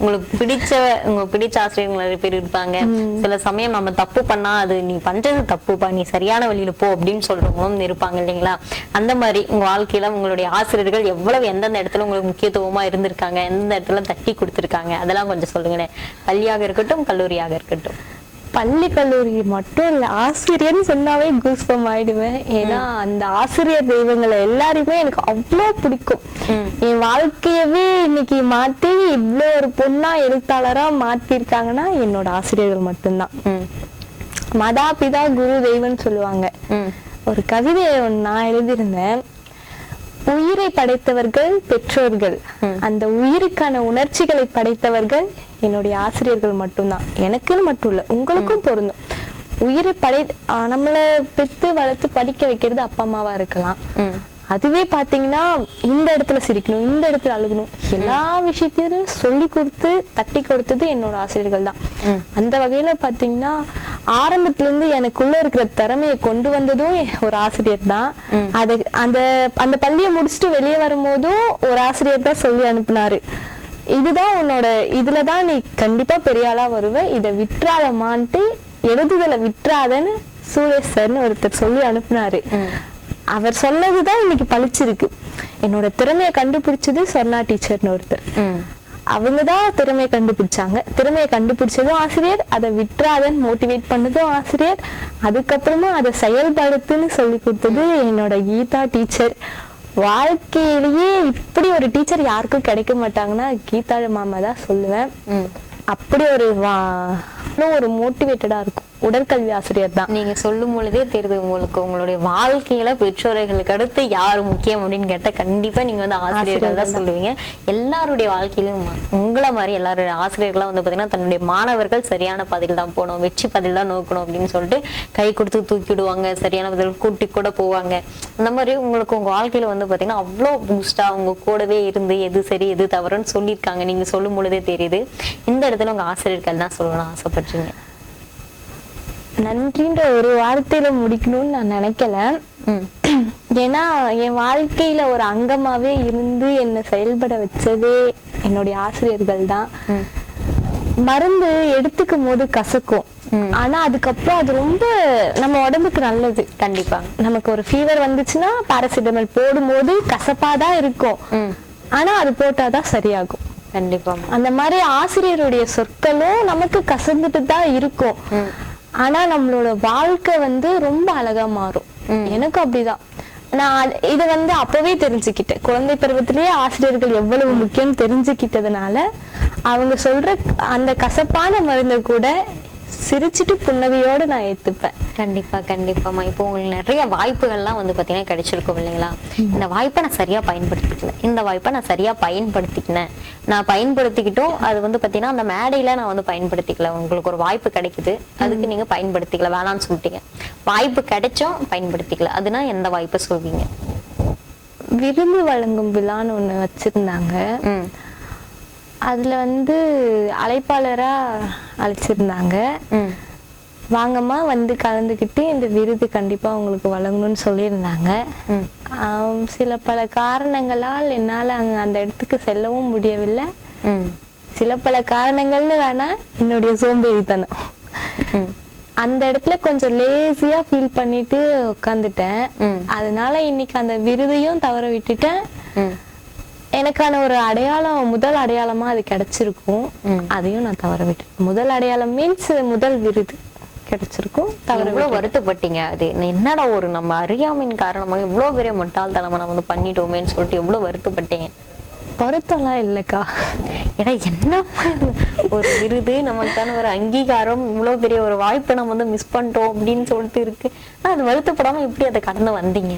உங்களுக்கு பிடிச்ச உங்களுக்கு பிடிச்ச ஆசிரியர்கள் நிறைய பேர் இருப்பாங்க. சில சமயம் நம்ம தப்பு பண்ணா அது நீ பண்றது தப்புப்பா நீ சரியான வழியில போ அப்படின்னு சொல்றவங்களும் இருப்பாங்க இல்லைங்களா? அந்த மாதிரி உங்க வாழ்க்கையில உங்களுடைய ஆசிரியர்கள் எவ்வளவு எந்தெந்த இடத்துல உங்களுக்கு முக்கியத்துவமா இருந்திருக்காங்க எந்தெந்த இடத்துல தட்டி கொடுத்திருக்காங்க அதெல்லாம் கொஞ்சம் சொல்லுங்களேன். பள்ளியாக இருக்கட்டும் கல்லூரியாக இருக்கட்டும். பள்ளி கல்லூரி மட்டும் இல்ல ஆசிரியர்னு சொன்னாவே கூஸ்பம் ஆயிடுவேன். ஏன்னா அந்த ஆசிரியர் தெய்வங்களை எல்லாருமே எனக்கு அவ்வளோ பிடிக்கும். என் வாழ்க்கையவே இன்னைக்கு மாத்தி இவ்வளோ ஒரு பொண்ணா எழுத்தாளரா மாத்திருக்காங்கன்னா என்னோட ஆசிரியர்கள் மட்டும்தான். ம். மதா பிதா குரு தெய்வம்னு சொல்லுவாங்க. ஒரு கவிதையை நான் எழுதியிருந்தேன். உயிரை படைத்தவர்கள் பெற்றோர்கள். அந்த உயிருக்கான உணர்ச்சிகளை படைத்தவர்கள் என்னுடைய ஆசிரியர்கள் மட்டும்தான். எனக்குன்னு மட்டும் இல்ல உங்களுக்கும் பொருந்தும். உயிரை படை நம்மள பெத்து வளர்த்து படிக்க வைக்கிறது அப்பா அம்மாவா இருக்கலாம். அதுவே பாத்தீங்கன்னா இந்த இடத்துல சிரிக்கணும் இந்த இடத்துல அழுகணும். எல்லா விஷயத்தையும் சொல்லி கொடுத்து தட்டி கொடுத்தது என்னோட ஆசிரியர்கள் தான். அந்த வகையில பாத்தீங்கன்னா ஆரம்பத்துல இருந்து எனக்குள்ள இருக்கிற திறமையை கொண்டு வந்ததும் ஒரு ஆசிரியர் தான். அது அந்த அந்த பள்ளியை முடிச்சுட்டு வெளியே வரும்போதும் ஒரு ஆசிரியர் தான் சொல்லி அனுப்புனாரு. இதுதான் உன்னோட இதுலதான் நீ கண்டிப்பா பெரிய ஆளா வருவ. இதை விட்டுறாதமான்ட்டு எழுதுதலை விட்டுறாதன்னு சூரேஷ் சார்னு ஒருத்தர் சொல்லி அனுப்புனாரு. அவர் சொன்னதுதான் இன்னைக்கு பளிச்சிருக்கு என்னோட திறமையை கண்டுபிடிச்சது சொர்ணா டீச்சர்னு ஒருத்தர். ம். அவங்கதான் திறமையை கண்டுபிடிச்சாங்க. திறமையை கண்டுபிடிச்சதும் ஆசிரியர் அதை விட்டுறாதன்னு மோட்டிவேட் பண்ணதும் ஆசிரியர் அதுக்கப்புறமா அதை செயல்படுத்துன்னு சொல்லி கொடுத்தது என்னோட கீதா டீச்சர். வாழ்க்கையிலேயே இப்படி ஒரு டீச்சர் யாருக்கும் கிடைக்க மாட்டாங்கன்னா கீதா மாமா தான் சொல்லுவேன் அப்படி ஒரு வா இன்னும் ஒரு மோட்டிவேட்டடா இருக்கும். உடற்கல்வி ஆசிரியர் தான். நீங்க சொல்லும் பொழுதே தெரியுது உங்களுக்கு உங்களுடைய வாழ்க்கையில பெற்றோர்களுக்கு அடுத்து யார் முக்கியம் அப்படின்னு கேட்டா கண்டிப்பா நீங்க வந்து ஆசிரியர்கள் தான் சொல்லுவீங்க. எல்லாருடைய வாழ்க்கையிலும் உங்களை மாதிரி எல்லாருடைய ஆசிரியர்கள்லாம் வந்து பாத்தீங்கன்னா தன்னுடைய மாணவர்கள் சரியான பதில் தான் போகணும் வெற்றி பதில் தான் நோக்கணும் அப்படின்னு சொல்லிட்டு கை கொடுத்து தூக்கிடுவாங்க சரியான பதில் கூட்டி கூட போவாங்க. அந்த மாதிரி உங்களுக்கு உங்க வாழ்க்கையில வந்து பாத்தீங்கன்னா அவ்வளோ பூஸ்டா உங்க கூடவே இருந்து எது சரி எது தவறுன்னு சொல்லியிருக்காங்க. நீங்க சொல்லும் பொழுதே தெரியுது. இந்த இடத்துல உங்க ஆசிரியர்கள் தான் சொல்லணும்னு ஆசைப்படுறீங்க. நன்றின்ற ஒரு வார்த்தையில முடிக்கணும்னு நான் நினைக்கல. ஏன்னா என் வாழ்க்கையில ஒரு அங்கமாவே இருந்து என்னை செயல்பட வச்சதே என்னுடைய ஆசிரியர்கள் தான். மருந்து எடுத்துக்கும் போது கசக்கும். ஆனா அதுக்கப்புறம் அது ரொம்ப நம்ம உடம்புக்கு நல்லது. கண்டிப்பா. நமக்கு ஒரு ஃபீவர் வந்துச்சுன்னா பாராசிட்டமல் போடும்போது கசப்பா தான் இருக்கும் ஆனா அது போட்டாதான் சரியாகும். கண்டிப்பா. அந்த மாதிரி ஆசிரியருடைய சொற்களும் நமக்கு கசந்துட்டு தான் இருக்கும் ஆனா நம்மளோட வாழ்க்கை வந்து ரொம்ப அழகா மாறும். எனக்கு அப்படிதான். நான் இத வந்து அப்பவே தெரிஞ்சுக்கிட்டேன். குழந்தை பருவத்திலேயே ஆசிரியர்கள் எவ்வளவு முக்கியம் தெரிஞ்சுக்கிட்டதுனால அவங்க சொல்ற அந்த கசப்பான மருந்தை கூட சிரிச்சிட்டு புன்னகையோட நான் ஏத்துப்பேன். கண்டிப்பா கண்டிப்பாமா இப்போ உங்களுக்கு நிறைய வாய்ப்புகள்லாம் வந்து பாத்தீங்கன்னா கிடைச்சிருக்கும் இல்லைங்களா? இந்த வாய்ப்பை நான் சரியா பயன்படுத்திக்கல. இந்த வாய்ப்பை நான் சரியா பயன்படுத்திக்கினேன். நான் பயன்படுத்திக்கிட்டும் அது வந்து பாத்தீங்கன்னா அந்த மேடையில நான் வந்து பயன்படுத்திக்கல. உங்களுக்கு ஒரு வாய்ப்பு கிடைக்குது. அதுக்கு நீங்க பயன்படுத்திக்கல. வேணாம்னு சொல்லிட்டீங்க. வாய்ப்பு கிடைச்சும் பயன்படுத்திக்கல. அதுனா எந்த வாய்ப்பை சொல்வீங்க? விருது வழங்கும் விழான்னு ஒண்ணு வச்சிருந்தாங்க. அதுல வந்து அழைப்பாளரா அழைச்சிருந்தாங்க. வாங்கம்மா வந்து கலந்துக்கிட்டு இந்த விருது கண்டிப்பா உங்களுக்கு வழங்கணும்னு சொல்லியிருந்தாங்க. சில பல காரணங்களால் என்னால அங்க அந்த இடத்துக்கு செல்லவும் முடியவில்லை. சில பல காரணங்கள்னு வேணா என்னுடைய சோம்பேறித்தனம். அந்த இடத்துல கொஞ்சம் லேசியா ஃபீல் பண்ணிட்டு உட்காந்துட்டேன். அதனால இன்னைக்கு அந்த விருதையும் தவற விட்டுட்டேன். எனக்கான ஒரு அடையாளம் முதல் அடையாளமா அது கிடைச்சிருக்கும். அதையும் நான் தவற விட்டேன் முதல் அடையாளம் மீன்ஸ் முதல் விருது. கிடைச்சிருக்கும். தவற எவ்வளவு வருத்தப்பட்டீங்க. அது என்னடா ஒரு நம்ம அறியாமையின் காரணமாக இவ்வளவு பெரிய முட்டாள்தனமா நம்ம வந்து பண்ணிட்டோமேன்னு சொல்லிட்டு எவ்வளவு வருத்தப்பட்டீங்க? வருத்தம்லாம் இல்லைக்கா. ஏடா என்ன ஒரு விருது நமக்கான ஒரு அங்கீகாரம் இவ்வளவு பெரிய ஒரு வாய்ப்பை நம்ம வந்து மிஸ் பண்ணிட்டோம் அப்படின்னு சொல்லிட்டு இருக்கு. ஆனா அது வருத்தப்படாம எப்படி அதை கடந்து வந்தீங்க?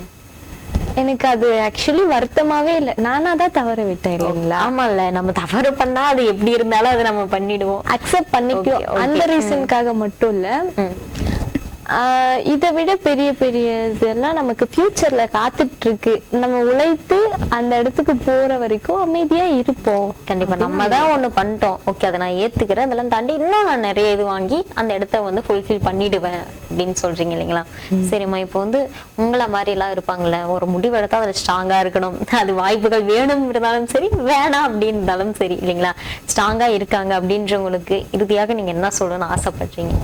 எனக்கு அது ஆக்சுவலி வருத்தமாவே இல்லை. நானா தான் தவற விட்டேன் இல்லைங்களா? ஆமால்ல. நம்ம தவறு பண்ணா அது எப்படி இருந்தாலும் அதை நம்ம பண்ணிடுவோம். அக்செப்ட் பண்ணிக்கோ. அந்த ரீசனுக்காக மட்டும் இல்ல. இதை விட பெரிய பெரிய இதெல்லாம் நமக்கு ஃபியூச்சர்ல காத்துட்டு இருக்கு நம்ம உழைத்து அந்த இடத்துக்கு போற வரைக்கும் அமைதியா இருப்போம். கண்டிப்பா நம்ம தான் ஒண்ணு பண்ணிட்டோம். ஓகே அதை நான் ஏத்துக்கிறேன். அதெல்லாம் தாண்டி இன்னும் நான் நிறைய இது வாங்கி அந்த இடத்த வந்து ஃபுல்ஃபில் பண்ணிடுவேன் அப்படின்னு சொல்றீங்க இல்லைங்களா? சரிம்மா இப்போ வந்து உங்களை மாதிரி எல்லாம் இருப்பாங்கல்ல ஒரு முடிவு எடுத்தா அதுல ஸ்ட்ராங்கா இருக்கணும். அது வாய்ப்புகள் வேணும் இருந்தாலும் சரி வேணாம் அப்படின்னு இருந்தாலும் சரி இல்லைங்களா? ஸ்ட்ராங்கா இருக்காங்க அப்படின்றவங்களுக்கு இறுதியாக நீங்க என்ன சொல்லணும்னு ஆசைப்படுறீங்க?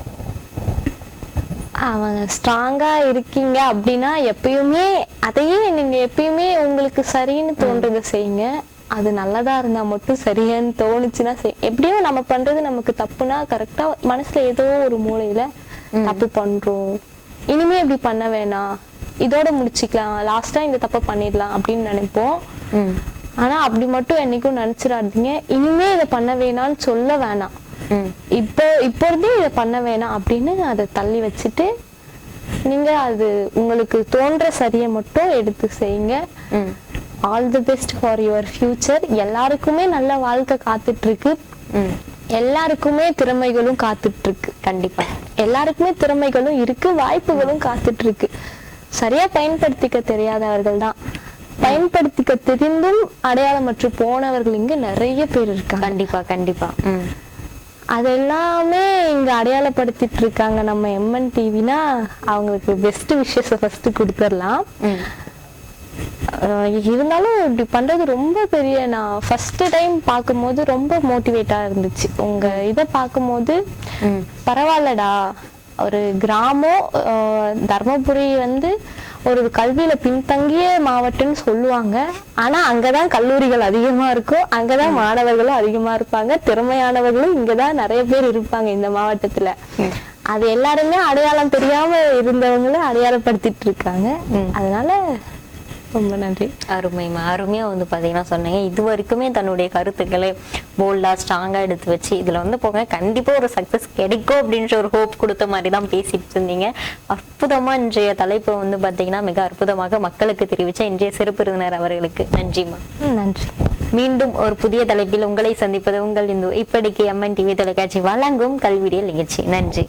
அவங்க ஸ்ட்ராங்கா இருக்கீங்க அப்படின்னா எப்பயுமே அதையே நீங்க எப்பயுமே உங்களுக்கு சரின்னு தோன்றதை செய்யுங்க. அது நல்லதா இருந்தா மட்டும் சரியான்னு தோணுச்சுன்னா செய். எப்படியும் நம்ம பண்றது நமக்கு தப்புனா கரெக்டா மனசுல ஏதோ ஒரு மூலையில தப்பு பண்றோம். இனிமே இப்படி பண்ண வேணாம். இதோட முடிச்சுக்கலாம். லாஸ்டா இந்த தப்பை பண்ணிடலாம் அப்படின்னு நினைப்போம். ஆனா அப்படி மட்டும் என்னைக்கும் நினைச்சிடாதீங்க. இனிமே இதை பண்ண வேணாம்னு சொல்ல வேணாம். இப்போ இப்போ இருந்தே இதை பண்ண வேணாம் அப்படின்னு அதை தள்ளி வச்சுட்டு நீங்க அது உங்களுக்கு தோன்ற சரியை மட்டும் எடுத்து செய்யுங்க. All the best for your future எல்லாருக்குமே நல்ல வாழ்க்கை காத்துட்டு இருக்கு எல்லாருக்குமே திறமைகளும் காத்துட்டு இருக்கு கண்டிப்பா. எல்லாருக்குமே திறமைகளும் இருக்கு வாய்ப்புகளும் காத்துட்டு இருக்கு சரியா பயன்படுத்திக்க தெரியாதவர்கள் தான். பயன்படுத்திக்க தெரிந்தும் அடையாளமற்று போனவர்கள் இங்க நிறைய பேர் இருக்காங்க. கண்டிப்பா கண்டிப்பா. அது எல்லாமே இங்க அடையாளப்படுத்திட்டு இருக்காங்க. நம்ம எம்என் டிவினா அவங்களுக்கு பெஸ்ட் விஷயத்தை ஃபர்ஸ்ட் கொடுத்துடலாம். இருந்தாலும் இப்படி பண்றது ரொம்ப பெரிய நான் ஃபர்ஸ்ட் டைம் பார்க்கும்போது ரொம்ப மோட்டிவேட்டா இருந்துச்சு. உங்க இதை பார்க்கும்போது பரவாயில்லடா. ஒரு கிராமம் தர்மபுரி வந்து ஒரு கல்வியில பின்தங்கிய மாவட்டம்னு சொல்லுவாங்க. ஆனா அங்கதான் கல்லூரிகள் அதிகமா இருக்கும் அங்கதான் மாணவர்களும் அதிகமா இருப்பாங்க. திறமையானவர்களும் இங்கதான் நிறைய பேர் இருப்பாங்க இந்த மாவட்டத்துல. அது எல்லாருமே அடையாளம் தெரியாம இருந்தவங்களும் அடையாளப்படுத்திட்டு இருக்காங்க. அதனால ரொம்ப நன்றி. அருமைமா அருமையா வந்து பாத்தீங்கன்னா சொன்னீங்க. இது வரைக்குமே தன்னுடைய கருத்துக்களை போல்டா ஸ்ட்ராங்கா எடுத்து வச்சு இதுல வந்து போக கண்டிப்பா ஒரு சக்சஸ் கிடைக்கும் அப்படின்ற ஒரு ஹோப் கொடுத்த மாதிரி தான் பேசிட்டு இருந்தீங்க. அற்புதமா இன்றைய தலைப்பு வந்து பாத்தீங்கன்னா மிக அற்புதமாக மக்களுக்கு தெரிவிச்ச இன்றைய சிறப்பு விருந்தினர் அவர்களுக்கு. நன்றிமா ம், நன்றி. மீண்டும் ஒரு புதிய தலைப்பில் உங்களை சந்திப்பது உங்கள் இந்து. இப்படிக்கு எம்என் டிவி தொலைக்காட்சி வழங்கும் கல்விடியல் நிகழ்ச்சி. நன்றி.